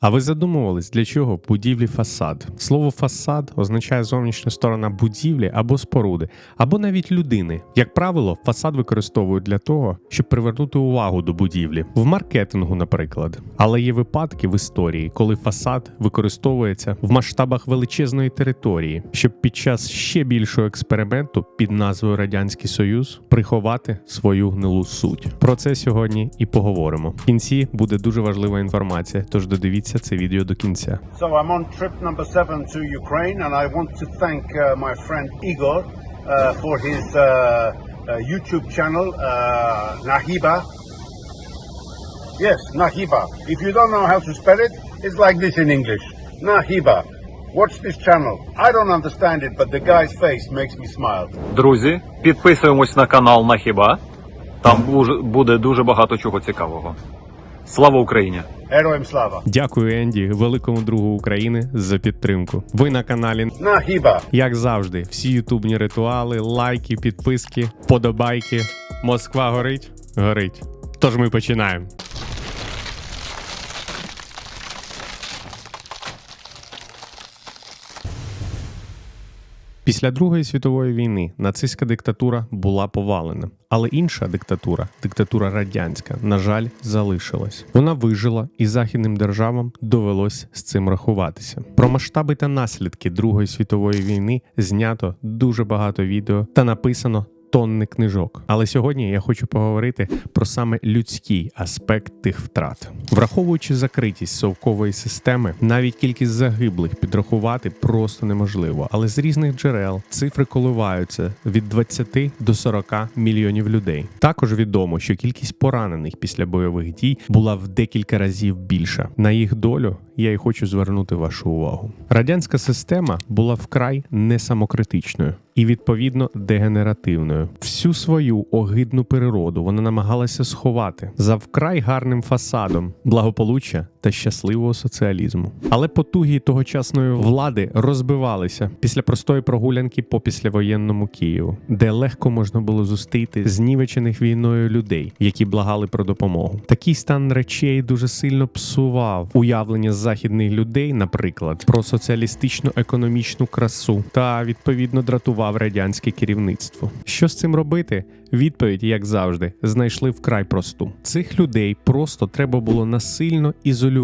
А ви задумувались, для чого будівлі фасад? Слово фасад означає зовнішня сторона будівлі або споруди, або навіть людини. Як правило, фасад використовують для того, щоб привернути увагу до будівлі, в маркетингу, наприклад. Але є випадки в історії, коли фасад використовується в масштабах величезної території, щоб під час ще більшого експерименту під назвою Радянський Союз приховати свою гнилу суть. Про це сьогодні і поговоримо. В кінці буде дуже важлива інформація, тож додивіться це відео до кінця. So I'm on trip number seven to Ukraine, and I want to thank uh, my friend Igor uh, for his uh, uh, YouTube channel, uh, Nahiba. Yes, Nahiba. If you don't know how to spell it, it's like this in English. Nahiba. Watch this channel. I don't understand it, but the guy's face makes me smile. Друзі, підписуємось на канал Нахіба. Там буде дуже багато чого цікавого. Слава Україні! Героям слава! Дякую, Енді, великому другу України, за підтримку. Ви на каналі. Nahiba. Як завжди, всі ютубні ритуали, лайки, підписки, подобайки. Москва горить, горить. Тож ми починаємо. Після Другої світової війни нацистська диктатура була повалена, але інша диктатура, диктатура радянська, на жаль, залишилась. Вона вижила, і західним державам довелось з цим рахуватися. Про масштаби та наслідки Другої світової війни знято дуже багато відео та написано. Тонни книжок, але сьогодні я хочу поговорити про саме людський аспект тих втрат, враховуючи закритість совкової системи, навіть кількість загиблих підрахувати просто неможливо. Але з різних джерел цифри коливаються від 20 до 40 мільйонів людей. Також відомо, що кількість поранених після бойових дій була в декілька разів більша. На їх долю я й хочу звернути вашу увагу. Радянська система була вкрай несамокритичною і відповідно дегенеративною. Всю свою огидну природу вона намагалася сховати за вкрай гарним фасадом благополуччя та щасливого соціалізму. Але потуги тогочасної влади розбивалися після простої прогулянки по післявоєнному Києву, де легко можна було зустріти знівечених війною людей, які благали про допомогу. Такий стан речей дуже сильно псував уявлення західних людей, наприклад, про соціалістичну економічну красу та відповідно дратував радянське керівництво. Що з цим робити? Відповідь, як завжди, знайшли вкрай просту. Цих людей просто треба було насильно ізолювати,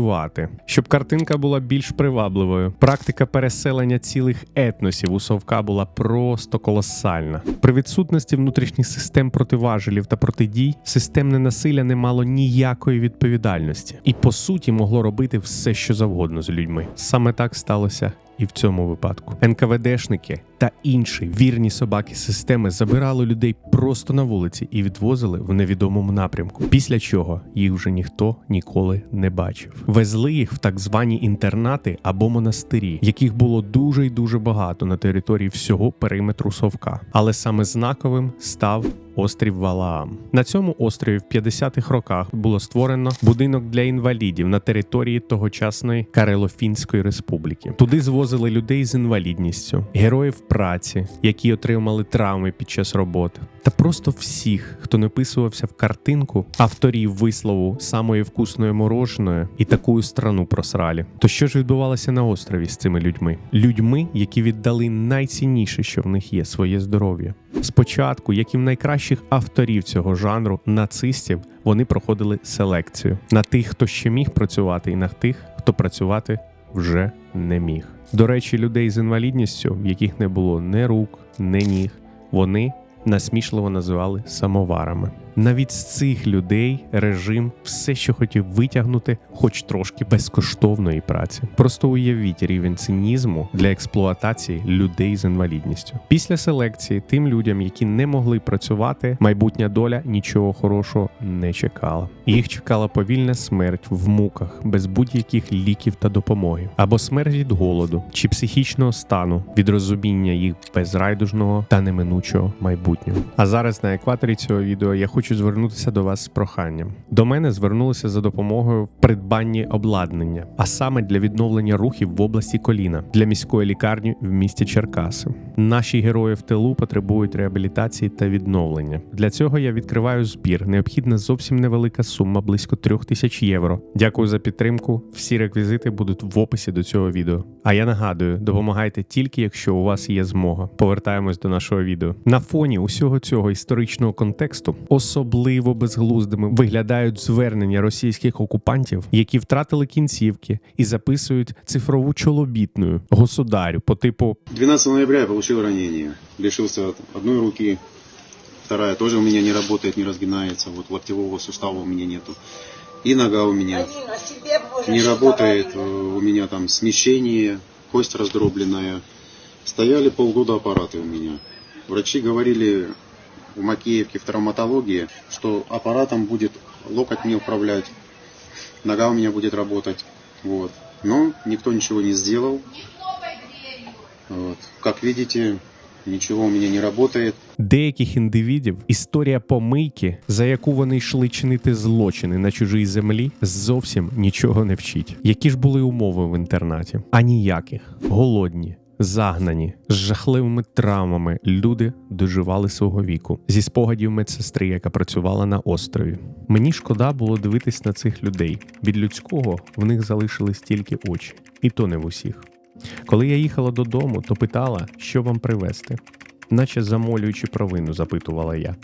щоб картинка була більш привабливою. Практика переселення цілих етносів у совка була просто колосальна. При відсутності внутрішніх систем противажелів та протидій системне насилля не мало ніякої відповідальності і по суті могло робити все, що завгодно з людьми. Саме так сталося і в цьому випадку. НКВДшники та інші вірні собаки системи забирали людей просто на вулиці і відвозили в невідомому напрямку. Після чого їх вже ніхто ніколи не бачив. Везли їх в так звані інтернати або монастирі, яких було дуже й дуже багато на території всього периметру совка. Але саме знаковим став острів Валаам. На цьому острові в 50-х роках було створено будинок для інвалідів на території тогочасної Карелофінської республіки. Туди звозили людей з інвалідністю, героїв праці, які отримали травми під час роботи, та просто всіх, хто не писувався в картинку авторів вислову самої вкусної мороженої і таку страну просралі. То що ж відбувалося на острові з цими людьми? Людьми, які віддали найцінніше, що в них є своє здоров'я. Спочатку, як і в найкращих авторів цього жанру, нацистів, вони проходили селекцію на тих, хто ще міг працювати, і на тих, хто працювати вже не міг. До речі, людей з інвалідністю, в яких не було ні рук, ні ніг, вони насмішливо називали самоварами. Навіть з цих людей режим все, що хотів витягнути, хоч трошки безкоштовної праці. Просто уявіть рівень цинізму для експлуатації людей з інвалідністю. Після селекції тим людям, які не могли працювати, майбутня доля нічого хорошого не чекала. Їх чекала повільна смерть в муках без будь-яких ліків та допомоги, або смерть від голоду чи психічного стану від розуміння їх безрайдужного та неминучого майбутнього. А зараз на екваторі цього відео я хочу хочу звернутися до вас з проханням. До мене звернулися за допомогою в придбанні обладнання, а саме для відновлення рухів в області коліна для міської лікарні в місті Черкаси. Наші герої в тилу потребують реабілітації та відновлення. Для цього я відкриваю збір. Необхідна зовсім невелика сума, близько трьох тисяч євро. Дякую за підтримку. Всі реквізити будуть в описі до цього відео. А я нагадую, допомагайте тільки, якщо у вас є змога. Повертаємось до нашого відео. На фоні усього цього історичного контексту особливо безглуздими виглядають звернення російських окупантів, які втратили кінцівки і записують цифрову чолобітною государю по типу 12 ноября я получил ранение. Лишился от одной руки, вторая тоже у меня не работает, не разгинается. Вот локтевого сустава у меня нету. И нога у Боже не э, У меня там смещение, кость раздробленная. Стояли полгода аппараты у меня. Врачи говорили в Макеевке в травматологии, что аппаратом будет локоть не управлять, нога у меня будет работать. Вот. Но никто ничего не сделал. Вот. Как видите, ничего у меня не работает. деяких індивідів історія помийки, за яку вони йшли чинити злочини на чужій землі, зовсім нічого не вчить. Які ж були умови в інтернаті? А ніяких голодні. Загнані з жахливими травмами люди доживали свого віку зі спогадів медсестри, яка працювала на острові. Мені шкода було дивитись на цих людей. Від людського в них залишились тільки очі, і то не в усіх. Коли я їхала додому, то питала, що вам привезти, наче замолюючи провину, запитувала я.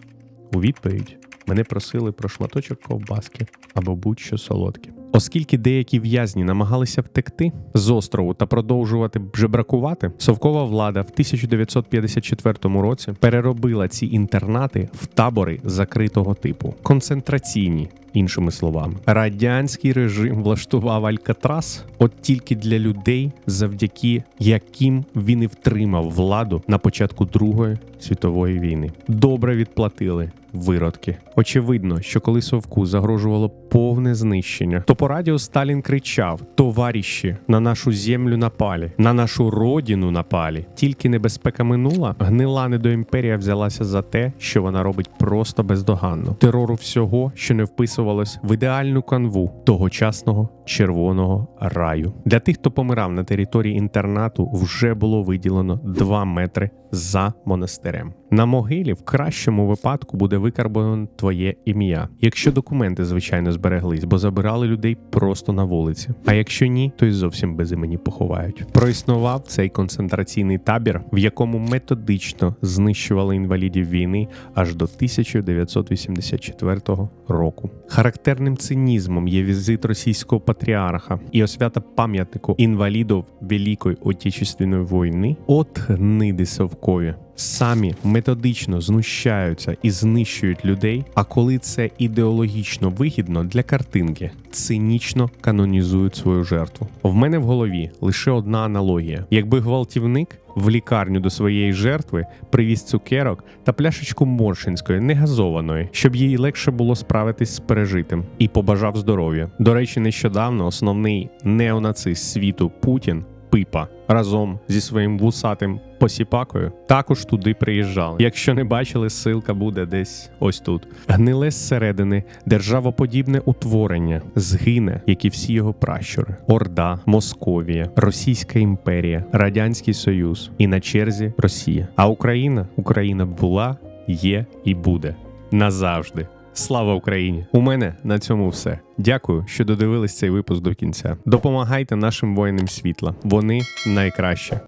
У відповідь мене просили про шматочок ковбаски або будь-що солодке. Оскільки деякі в'язні намагалися втекти з острову та продовжувати жебракувати, совкова влада в 1954 році переробила ці інтернати в табори закритого типу, концентраційні. Іншими словами, радянський режим влаштував Алькатрас от тільки для людей, завдяки яким він і втримав владу на початку Другої світової війни. Добре відплатили виродки. Очевидно, що коли совку загрожувало повне знищення, то по радіо Сталін кричав: Товаріщі, на нашу землю напалі, на нашу родину напалі. Тільки небезпека минула, гнила недоімперія взялася за те, що вона робить просто бездоганно. Терору всього, що не вписувалось в ідеальну канву тогочасного червоного раю. Для тих, хто помирав на території інтернату, вже було виділено 2 метри за монастирем. На могилі в кращому випадку буде викарбовано твоє ім'я, якщо документи, звичайно, збереглись, бо забирали людей просто на вулиці. А якщо ні, то й зовсім без імені поховають. Проіснував цей концентраційний табір, в якому методично знищували інвалідів війни аж до 1984 року. Характерним цинізмом є візит російського патріарха і освята пам'ятнику інвалідів Великої Отечественної війни. От гниди совкові. Самі методично знущаються і знищують людей. А коли це ідеологічно вигідно для картинки, цинічно канонізують свою жертву. В мене в голові лише одна аналогія: якби гвалтівник в лікарню до своєї жертви привіз цукерок та пляшечку моршинської, негазованої, щоб їй легше було справитись з пережитим, і побажав здоров'я. До речі, нещодавно основний неонацист світу Путін. Пипа разом зі своїм вусатим посіпакою також туди приїжджали. Якщо не бачили, ссылка буде десь ось тут. Гниле зсередини державоподібне утворення згине, як і всі його пращури: Орда, Московія, Російська імперія, Радянський Союз і на черзі Росія. А Україна Україна була, є і буде назавжди. Слава Україні! У мене на цьому все. Дякую, що додивились цей випуск до кінця. Допомагайте нашим воїнам світла. Вони найкраще.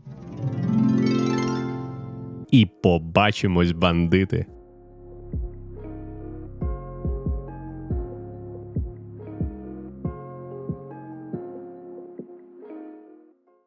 І побачимось, бандити!